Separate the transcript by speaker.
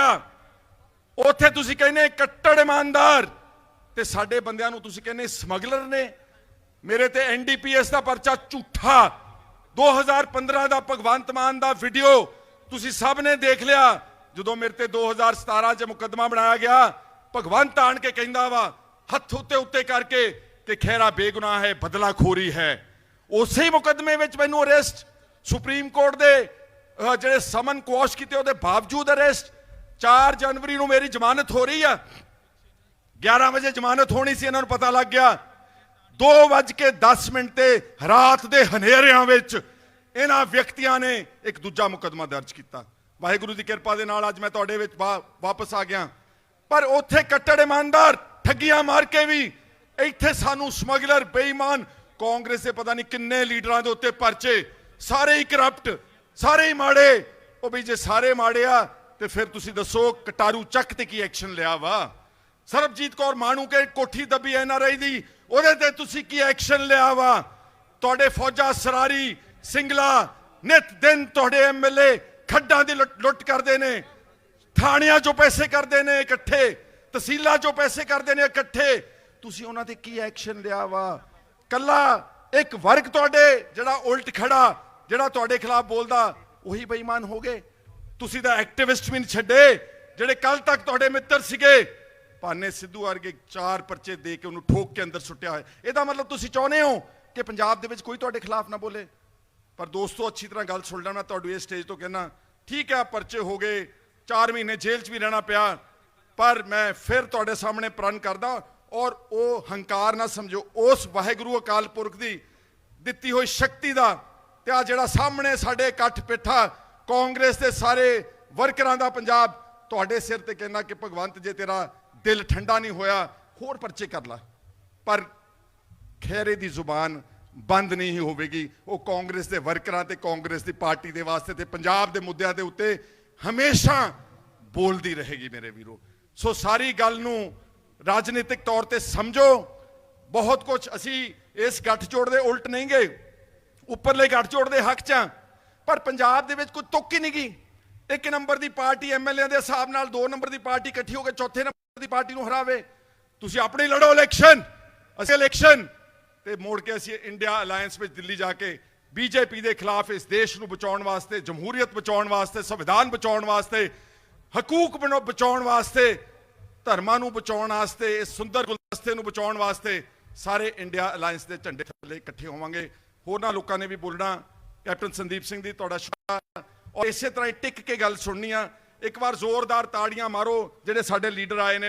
Speaker 1: ਗਿਆ। ਉੱਥੇ ਤੁਸੀਂ ਕਹਿੰਦੇ ਕੱਟੜ ਇਮਾਨਦਾਰ। ਤੇ ਸਾਡੇ ਬੰਦਿਆਂ ਨੂੰ ਤੁਸੀਂ ਕਹਿੰਦੇ ਸਮਗਲਰ ਨੇ। ਮੇਰੇ ਤੇ ਐਨਡੀਪੀਐਸ ਦਾ ਪਰਚਾ ਝੂਠਾ। 2015 ਦਾ ਭਗਵੰਤ ਮਾਨ ਦਾ ਵੀਡੀਓ ਤੁਸੀਂ ਸਭ ਨੇ ਦੇਖ ਲਿਆ। ਜਦੋਂ ਮੇਰੇ ਤੇ 2017 ਚ ਮੁਕੱਦਮਾ ਬਣਾਇਆ ਗਿਆ, ਭਗਵੰਤ ਆਣ ਕੇ ਕਹਿੰਦਾ ਵਾ, ਹੱਥ ਉੱਤੇ ਉੱਤੇ ਕਰਕੇ ਕਿ ਖੈਰਾ ਬੇਗੁਨਾਹ ਹੈ, ਬਦਲਾਖੋਰੀ ਹੈ। ਉਸੇ ਹੀ ਮੁਕੱਦਮੇ ਵਿੱਚ ਮੈਨੂੰ ਅਰੈਸਟ ਸੁਪਰੀਮ ਕੋਰਟ ਦੇ ਜਿਹੜੇ ਸਮਨ ਕੁਆਸ਼ ਕੀਤੇ ਉਹਦੇ ਬਾਵਜੂਦ ਅਰੈਸਟ 4 ਜਨਵਰੀ ਨੂੰ ਮੇਰੀ ਜ਼ਮਾਨਤ ਹੋ ਰਹੀ ਆ। 11 ਵਜੇ ਜ਼ਮਾਨਤ ਹੋਣੀ ਸੀ, ਇਹਨਾਂ ਨੂੰ ਪਤਾ ਲੱਗ ਗਿਆ। 2:10 ਮਿੰਟ ਤੇ ਰਾਤ ਦੇ ਹਨੇਰਿਆਂ ਵਿੱਚ ਇਹਨਾਂ ਵਿਅਕਤੀਆਂ ਨੇ ਇੱਕ ਦੂਜਾ ਮੁਕੱਦਮਾ ਦਰਜ ਕੀਤਾ। ਵਾਹਿਗੁਰੂ ਦੀ ਕਿਰਪਾ ਦੇ ਨਾਲ ਅੱਜ ਮੈਂ ਤੁਹਾਡੇ ਵਿੱਚ ਵਾ- ਵਾਪਸ ਆ ਗਿਆ। ਪਰ ਉੱਥੇ ਕੱਟੜ ਇਮਾਨਦਾਰ ਠੱਗੀਆਂ ਮਾਰ ਕੇ ਵੀ ਇੱਥੇ ਸਾਨੂੰ ਸਮਗਲਰ, ਬੇਈਮਾਨ, ਕਾਂਗਰਸ ਦੇ ਪਤਾ ਨਹੀਂ ਕਿੰਨੇ ਲੀਡਰਾਂ ਦੇ ਉੱਤੇ ਪਰਚੇ, ਸਾਰੇ ਹੀ ਕਰਪਟ ਸਾਰੇ ਹੀ ਮਾੜੇ। ਉਹ ਵੀ ਜੇ ਸਾਰੇ ਮਾੜੇ ਆ ਤੇ ਫਿਰ ਤੁਸੀਂ ਦੱਸੋ ਕਟਾਰੂ ਚੱਕ ਤੇ ਕੀ ਐਕਸ਼ਨ ਲਿਆ ਵਾ? ਸਰਬਜੀਤ ਕੌਰ ਮਾਣੂ ਕੇ ਕੋਠੀ ਦੱਬੀ ਐਨ ਆਰ ਆਈ ਦੀ, ਉਹਦੇ ਤੇ ਤੁਸੀਂ ਕੀ ਐਕਸ਼ਨ ਲਿਆ ਵਾ? ਤੁਹਾਡੇ ਫੌਜਾ ਸਰਾਰੀ, ਸਿੰਗਲਾ, ਨਿਤ ਦਿਨ ਤੁਹਾਡੇ ਐਮਐਲਏ ਖੱਡਾਂ ਦੀ ਲੁੱਟ ਲੁੱਟ ਕਰਦੇ ਨੇ, ਥਾਣਿਆਂ ਚੋਂ ਪੈਸੇ ਕਰਦੇ ਨੇ ਇਕੱਠੇ, ਤਹਿਸੀਲਾਂ ਚੋਂ ਪੈਸੇ ਕਰਦੇ ਨੇ ਇਕੱਠੇ। ਤੁਸੀਂ ਉਹਨਾਂ ਤੇ ਕੀ ਐਕਸ਼ਨ ਲਿਆ ਵਾ? ਕੱਲਾ ਇੱਕ ਵਰਗ ਤੁਹਾਡੇ, ਜਿਹੜਾ ਉਲਟ ਖੜਾ, ਜਿਹੜਾ ਤੁਹਾਡੇ ਖਿਲਾਫ ਬੋਲਦਾ, ਉਹੀ ਬੇਈਮਾਨ ਹੋ ਗਏ। ਤੁਸੀਂ ਤਾਂ ਐਕਟਿਵਿਸਟ ਵੀ ਨਹੀਂ ਛੱਡੇ, ਜਿਹੜੇ ਕੱਲ ਤੱਕ ਤੁਹਾਡੇ ਮਿੱਤਰ ਸੀਗੇ। ਭਾਨੇ ਸਿੱਧੂ ਵਰਗੇ ਚਾਰ ਪਰਚੇ ਦੇ ਕੇ ਉਹਨੂੰ ਠੋਕ ਕੇ ਅੰਦਰ ਸੁੱਟਿਆ ਹੋਇਆ। ਇਹਦਾ ਮਤਲਬ ਤੁਸੀਂ ਚਾਹੁੰਦੇ ਹੋ ਕਿ ਪੰਜਾਬ ਦੇ ਵਿੱਚ ਕੋਈ ਤੁਹਾਡੇ ਖਿਲਾਫ ਨਾ ਬੋਲੇ? ਪਰ ਦੋਸਤੋ, ਅੱਛੀ ਤਰ੍ਹਾਂ ਗੱਲ ਸੁਣ ਲੈਣਾ ਤੁਹਾਨੂੰ ਇਸ ਸਟੇਜ ਤੋਂ ਕਹਿਣਾ ਠੀਕ ਹੈ, ਪਰਚੇ ਹੋ ਗਏ 4 ਮਹੀਨੇ ਜੇਲ੍ਹ 'ਚ ਵੀ ਰਹਿਣਾ ਪਿਆ, ਪਰ ਮੈਂ ਫਿਰ ਤੁਹਾਡੇ ਸਾਹਮਣੇ ਪ੍ਰਣ ਕਰਦਾ ਔਰ ਉਹ ਹੰਕਾਰ ਨਾ ਸਮਝੋ, ਉਸ ਵਾਹਿਗੁਰੂ ਅਕਾਲ ਪੁਰਖ ਦੀ ਦਿੱਤੀ ਹੋਈ ਸ਼ਕਤੀ ਦਾ, ਤੇ ਆ ਜਿਹੜਾ ਸਾਹਮਣੇ ਸਾਡੇ ਇਕੱਠ ਪਿੱਠਾ ਕਾਂਗਰਸ ਦੇ ਸਾਰੇ ਵਰਕਰਾਂ ਦਾ ਪੰਜਾਬ ਤੁਹਾਡੇ ਸਿਰ ਤੇ ਕਹਿੰਦਾ ਕਿ ਭਗਵੰਤ ਜੇ ਤੇਰਾ ਦਿਲ ਠੰਡਾ ਨਹੀਂ ਹੋਇਆ, ਹੋਰ ਪਰਚੇ ਕਰ ਲੈ। ਪਰ ਖੈਰੇ ਦੀ ਜ਼ੁਬਾਨ ਬੰਦ ਨਹੀਂ ਹੋਵੇਗੀ। ਉਹ ਕਾਂਗਰਸ ਦੇ ਵਰਕਰਾਂ ਤੇ ਕਾਂਗਰਸ ਦੀ ਪਾਰਟੀ ਦੇ ਵਾਸਤੇ ਤੇ ਪੰਜਾਬ ਦੇ ਮੁੱਦਿਆਂ ਦੇ ਉੱਤੇ ਹਮੇਸ਼ਾ ਬੋਲਦੀ ਰਹੇਗੀ ਮੇਰੇ ਵੀਰੋ। ਸੋ ਸਾਰੀ ਗੱਲ ਨੂੰ ਰਾਜਨੀਤਿਕ ਤੌਰ ਤੇ ਸਮਝੋ। ਬਹੁਤ ਕੁਝ ਅਸੀਂ ਇਸ ਗੱਠਜੋੜ ਦੇ ਉਲਟ ਨਹੀਂ ਗਏ ਉੱਪਰਲੇ ਗੱਠਜੋੜ ਦੇ ਹੱਕ ਚ ਹਾਂ। ਪਰ ਪੰਜਾਬ ਦੇ ਵਿੱਚ ਕੋਈ ਤੁੱਕ ਹੀ ਨਹੀਂ ਗਈ। ਇੱਕ ਨੰਬਰ ਦੀ ਪਾਰਟੀ ਐਮਐਲਏ ਦੇ ਹਿਸਾਬ ਨਾਲ ਦੋ ਨੰਬਰ ਦੀ ਪਾਰਟੀ ਇਕੱਠੀ ਹੋ ਕੇ ਚੌਥੇ ਨੰਬਰ ਦੀ ਪਾਰਟੀ ਨੂੰ ਹਰਾਵੇ। ਤੁਸੀਂ ਆਪਣੀ ਲੜੋ ਇਲੈਕਸ਼ਨ। ਅਸੀਂ ਇਲੈਕਸ਼ਨ ਤੇ ਮੋੜ ਕੇ ਅਸੀਂ ਇੰਡੀਆ ਅਲਾਈਅੰਸ ਵਿੱਚ ਦਿੱਲੀ ਜਾ ਕੇ ਬੀਜੇਪੀ ਦੇ ਖਿਲਾਫ ਇਸ ਦੇਸ਼ ਨੂੰ ਬਚਾਉਣ ਵਾਸਤੇ, ਜਮਹੂਰੀਅਤ ਬਚਾਉਣ ਵਾਸਤੇ, ਸੰਵਿਧਾਨ ਬਚਾਉਣ ਵਾਸਤੇ, ਹਕੂਕ ਬਣੋ, ਬਚਾਉਣ ਵਾਸਤੇ, ਧਰਮਾਂ ਨੂੰ ਬਚਾਉਣ ਵਾਸਤੇ, ਇਸ ਸੁੰਦਰ ਗੁਲਦਸਤੇ ਨੂੰ ਬਚਾਉਣ ਵਾਸਤੇ ਸਾਰੇ ਇੰਡੀਆ ਅਲਾਈਅੰਸ ਦੇ ਝੰਡੇ ਥੱਲੇ ਇਕੱਠੇ ਹੋਵਾਂਗੇ। ਹੋਰਨਾਂ ਲੋਕਾਂ ਨੇ ਵੀ ਬੋਲਣਾ ਕੈਪਟਨ ਸੰਦੀਪ ਸਿੰਘ ਦੀ ਤੁਹਾਡਾ ਸ਼ੁਕਰੀਆ ਔਰ ਇਸੇ ਤਰ੍ਹਾਂ ਹੀ ਟਿਕ ਕੇ ਗੱਲ ਸੁਣਨੀ ਆ। ਇੱਕ ਵਾਰ ਜ਼ੋਰਦਾਰ ਤਾੜੀਆਂ ਮਾਰੋ, ਜਿਹੜੇ ਸਾਡੇ ਲੀਡਰ ਆਏ ਨੇ।